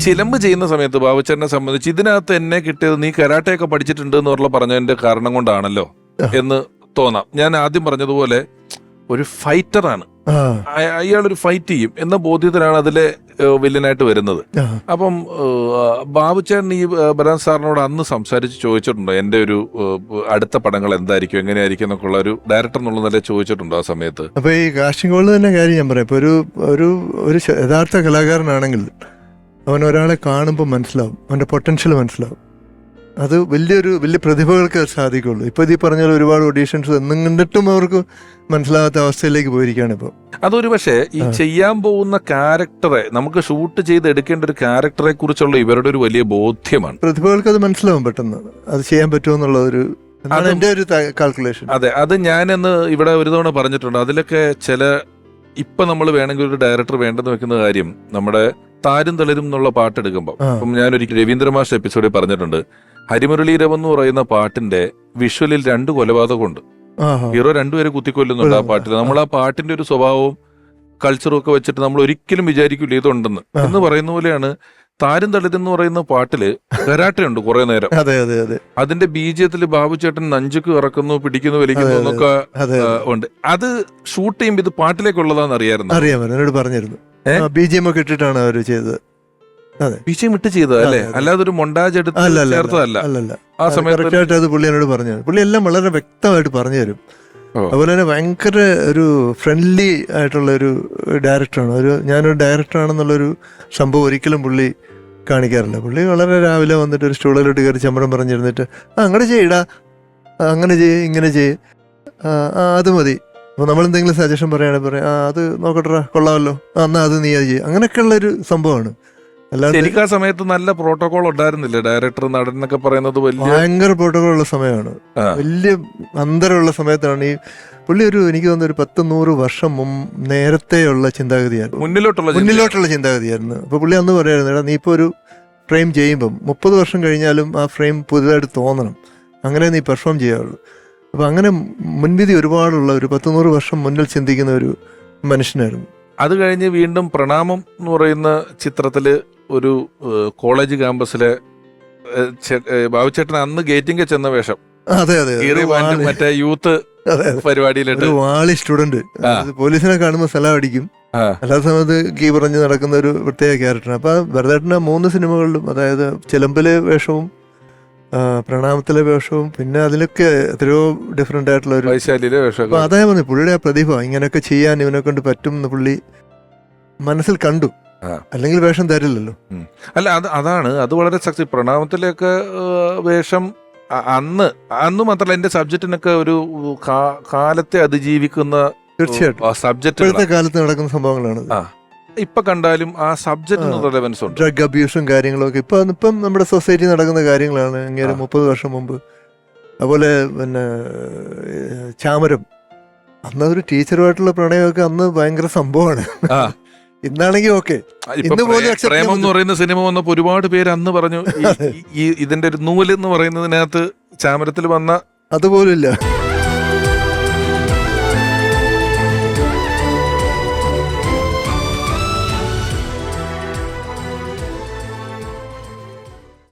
ചിലമ്പ് ചെയ്യുന്ന സമയത്ത് ബാബുച്ചേട്ടനെ സംബന്ധിച്ച് ഇതിനകത്ത് എന്നെ കിട്ടിയത് നീ കരാട്ടയൊക്കെ പഠിച്ചിട്ടുണ്ട് എന്നുള്ള പറഞ്ഞതിന്റെ കാരണം കൊണ്ടാണല്ലോ എന്ന് തോന്നാം. ഞാൻ ആദ്യം പറഞ്ഞതുപോലെ ഒരു ഫൈറ്ററാണ്. അയാൾ അയ- അയാളൊരു ഫൈറ്റ് ചെയ്യും എന്ന ബോധ്യത്തിലാണ് അതിലെ ഏഹ്, വില്ലനായിട്ട് വരുന്നത്. അപ്പം ഏഹ്, ബാബുച്ചേട്ടൻ ഈ ഏഹ്, ബലരാം സാറിനോട് അന്ന് സംസാരിച്ച് ചോദിച്ചിട്ടുണ്ടോ. എന്റെ ഒരു ഏഹ്, അടുത്ത പടങ്ങൾ എന്തായിരിക്കും എങ്ങനെയായിരിക്കും എന്നൊക്കെ ഉള്ള ഒരു ഡയറക്ടർ എന്നുള്ള നില ചോദിച്ചിട്ടുണ്ടോ ആ സമയത്ത്. അപ്പൊ ഈ കാസ്റ്റിംഗ് കോളിൽ തന്നെ കാര്യം ഞാൻ പറയാം. ഇപ്പൊ ഒരു ഒരു ഒരു ശ- യഥാർത്ഥ കലാകാരനാണെങ്കിൽ അവൻ ഒരാളെ കാണുമ്പോൾ മനസ്സിലാവും. അവന്റെ പൊട്ടൻഷ്യൽ മനസ്സിലാവും. അത് വലിയൊരു വലിയ പ്രതിഭകൾക്ക് സാധിക്കുള്ളൂ. ഇപ്പോൾ ഇത് ഈ പറഞ്ഞ ഒരുപാട് ഓഡീഷൻസ് എന്നും കണ്ടിട്ടും അവർക്ക് മനസ്സിലാകാത്ത അവസ്ഥയിലേക്ക് പോയിരിക്കുകയാണ് ഇപ്പോൾ അതൊരു പക്ഷേ ഈ ചെയ്യാൻ പോകുന്ന ക്യാരക്ടറെ നമുക്ക് ഷൂട്ട് ചെയ്ത് എടുക്കേണ്ട ഒരു ക്യാരക്ടറെ കുറിച്ചുള്ള ഇവരുടെ ഒരു വലിയ ബോധ്യമാണ്. പ്രതിഭകൾക്ക് അത് മനസ്സിലാവും പെട്ടെന്ന്. അത് ചെയ്യാൻ പറ്റുമോ എന്നുള്ള ഒരു എന്നാണ് ഒരു കാൽക്കുലേഷൻ അതെ അത് ഞാനെന്ന് ഇവിടെ ഒരു തവണ പറഞ്ഞിട്ടുണ്ട്. അതിലൊക്കെ ചില ഇപ്പൊ നമ്മൾ വേണമെങ്കിൽ ഒരു ഡയറക്ടർ വേണ്ടെന്ന് വെക്കുന്ന കാര്യം നമ്മുടെ താരും തളരും എന്നുള്ള പാട്ട് എടുക്കുമ്പോൾ ഞാൻ അപ്പം ഞാനൊരിക്കൽ രവീന്ദ്ര മാഷ് എപ്പിസോഡിൽ പറഞ്ഞിട്ടുണ്ട് ഹരിമുരളീരവം എന്ന് പറയുന്ന പാട്ടിന്റെ വിഷ്വലിൽ രണ്ട് കൊലപാതകമുണ്ട്. ഹീറോ രണ്ടുപേരെ കുത്തിക്കൊല്ലുന്നുണ്ട് ആ പാട്ടിൽ. നമ്മൾ ആ പാട്ടിന്റെ ഒരു സ്വഭാവവും കൾച്ചറും ഒക്കെ വെച്ചിട്ട് നമ്മൾ ഒരിക്കലും വിചാരിക്കില്ല ഇതുണ്ടെന്ന്. എന്ന് പറയുന്ന പോലെയാണ് താരും തളിരെന്ന് പറയുന്ന പാട്ടിൽ കരാട്ടയുണ്ട് കുറെ നേരം. അതെ അതെ അതെ. അതിന്റെ ബീജത്തിൽ ബാബു ചേട്ടൻ നഞ്ചുക്ക് ഇറക്കുന്നു പിടിക്കുന്നു വലിക്കുന്നു. എന്നൊക്കെ ഉണ്ട്. അത് ഷൂട്ട് ചെയ്യുമ്പോൾ ഇത് പാട്ടിലേക്കുള്ളതാന്ന് അറിയായിരുന്നു അറിയാം എന്നോട് പറഞ്ഞിരുന്നു? ബി ജി എം ഒക്കെ ഇട്ടിട്ടാണ് അവർ ചെയ്തത്. വിഷയം ഇട്ട് ചെയ്തത് അല്ലേ. അല്ലാതെ ഒരു മൊണ്ടാജ് എടുത്ത് ചേർത്തതല്ല. ആ സമയത്ത് അത് പുള്ളി എന്നോട് പറഞ്ഞു. പുള്ളി എല്ലാം വളരെ വ്യക്തമായിട്ട് പറഞ്ഞു തരും. അതുപോലെ തന്നെ ഭയങ്കര ഒരു ഫ്രണ്ട്ലി ആയിട്ടുള്ള ഒരു ഡയറക്ടറാണ് ഒരു ഞാനൊരു ഡയറക്ടറാണെന്നുള്ളൊരു സംഭവം ഒരിക്കലും പുള്ളി കാണിക്കാറില്ല. പുള്ളി വളരെ രാവിലെ വന്നിട്ട് ഒരു സ്റ്റൂളിലോട്ട് കയറി ചമ്മടം പറഞ്ഞിരുന്നിട്ട് ആ അങ്ങനെ ചെയ്യടാ അങ്ങനെ ചെയ്യ് ഇങ്ങനെ ചെയ്യ്. ആ അത് മതി. അപ്പോൾ നമ്മൾ എന്തെങ്കിലും സജഷൻ പറയുകയാണെങ്കിൽ പറയാം ആ അത് നോക്കട്ടെടാ കൊള്ളാമല്ലോ. ആ എന്നാൽ അത് നീ അത് ചെയ്യും. അങ്ങനെയൊക്കെയുള്ളൊരു സംഭവമാണ്. ശരിക്കും ആ സമയത്ത് നല്ല പ്രോട്ടോകോൾ ഉണ്ടായിരുന്നില്ല? ഡയറക്ടർ നടൻ എന്നൊക്കെ പറയുന്നത് വലിയ ഭയങ്കര പ്രോട്ടോകോൾ ഉള്ള സമയമാണ്. വലിയ അന്തരമുള്ള സമയത്താണ് ഈ പുള്ളി ഒരു എനിക്ക് തോന്നുന്നു ഒരു പത്ത് നൂറ് വർഷം മും നേരത്തെയുള്ള ചിന്താഗതിയായിരുന്നു. മുന്നിലോട്ടുള്ള. മുന്നിലോട്ടുള്ള ചിന്താഗതിയായിരുന്നു. അപ്പൊ പുള്ളി അന്ന് പറയായിരുന്നു എടാ നീ ഇപ്പോൾ ഒരു ഫ്രെയിം ചെയ്യുമ്പം മുപ്പത് വർഷം കഴിഞ്ഞാലും ആ ഫ്രെയിം പുതുതായിട്ട് തോന്നണം. അങ്ങനെ നീ പെർഫോം ചെയ്യാവുള്ളൂ. അപ്പൊ അങ്ങനെ മുൻവിധി ഒരുപാടുള്ള ഒരു പത്ത് നൂറ് വർഷം മുന്നിൽ ചിന്തിക്കുന്ന ഒരു മനുഷ്യനായിരുന്നു. അത് കഴിഞ്ഞ് വീണ്ടും പ്രണാമം എന്ന് പറയുന്ന ചിത്രത്തിൽ ഒരു കോളേജ് ക്യാമ്പസിലെ ബാബുച്ചേട്ടൻ അന്ന് ഗേറ്റിംഗ് ചെന്ന വേഷം. അതെ അതെ. മറ്റേ യൂത്ത്. പരിപാടിയിലിട്ട്. വാളി സ്റ്റുഡന്റ്. പോലീസിനെ കാണുമ്പോൾ സ്ഥലം അടിക്കും. അല്ലാത്ത സമയത്ത് കീ പറഞ്ഞ് നടക്കുന്ന ഒരു പ്രത്യേക ക്യാരക്ടറാണ് അപ്പൊ വെറുതെ മൂന്ന് സിനിമകളിലും അതായത് ചിലമ്പിലെ വേഷവും പ്രണാമത്തിലെ വേഷവും പിന്നെ അതിലൊക്കെ എത്രയോ ഡിഫറെന്റ് ആയിട്ടുള്ള ഒരു വൈശാലിയിലെ വേഷം വേഷമൊക്കെ അതാ പറഞ്ഞു പുള്ളിയുടെ ആ പ്രതിഭ ഇങ്ങനെയൊക്കെ ചെയ്യാൻ ഇവനെ കൊണ്ട് പറ്റും എന്ന് പുള്ളി മനസ്സിൽ കണ്ടു. അല്ലെങ്കിൽ വേഷം തരില്ലല്ലോ. അല്ല അത് അതാണ്. അത് വളരെ സക്സസ് പ്രണാമത്തിലൊക്കെ വേഷം അന്ന് അന്ന് മാത്രല്ല എന്റെ സബ്ജക്റ്റിനൊക്കെ ഒരു കാലത്തെ അതിജീവിക്കുന്ന തീർച്ചയായിട്ടും. സബ്ജക്റ്റ് കാലത്ത് നടക്കുന്ന സംഭവങ്ങളാണ് ആ. ഇപ്പൊ കണ്ടാലും ആ സബ്ജക്റ്റിന്. റെലവൻസ് ഉണ്ട്. ഡ്രഗ് അബ്യൂസും കാര്യങ്ങളൊക്കെ ഇപ്പൊ ഇപ്പം നമ്മുടെ സൊസൈറ്റി നടക്കുന്ന കാര്യങ്ങളാണ്. ഇങ്ങനെ. മുപ്പത് വർഷം മുമ്പ്. അതുപോലെ പിന്നെ ചാമരം. അന്ന് ഒരു ടീച്ചറുമായിട്ടുള്ള പ്രണയമൊക്കെ അന്ന് ഭയങ്കര സംഭവമാണ്. ഇന്നാണെങ്കിൽ ഓക്കെ. പ്രേമം എന്ന് പറയുന്ന സിനിമ വന്നപ്പോ ഒരുപാട് പേര് അന്ന് പറഞ്ഞു ഈ- ഇതിന്റെ ഒരു നൂൽ എന്ന് പറയുന്നതിനകത്ത് ചാമരത്തിൽ വന്ന അതുപോലും ഇല്ല.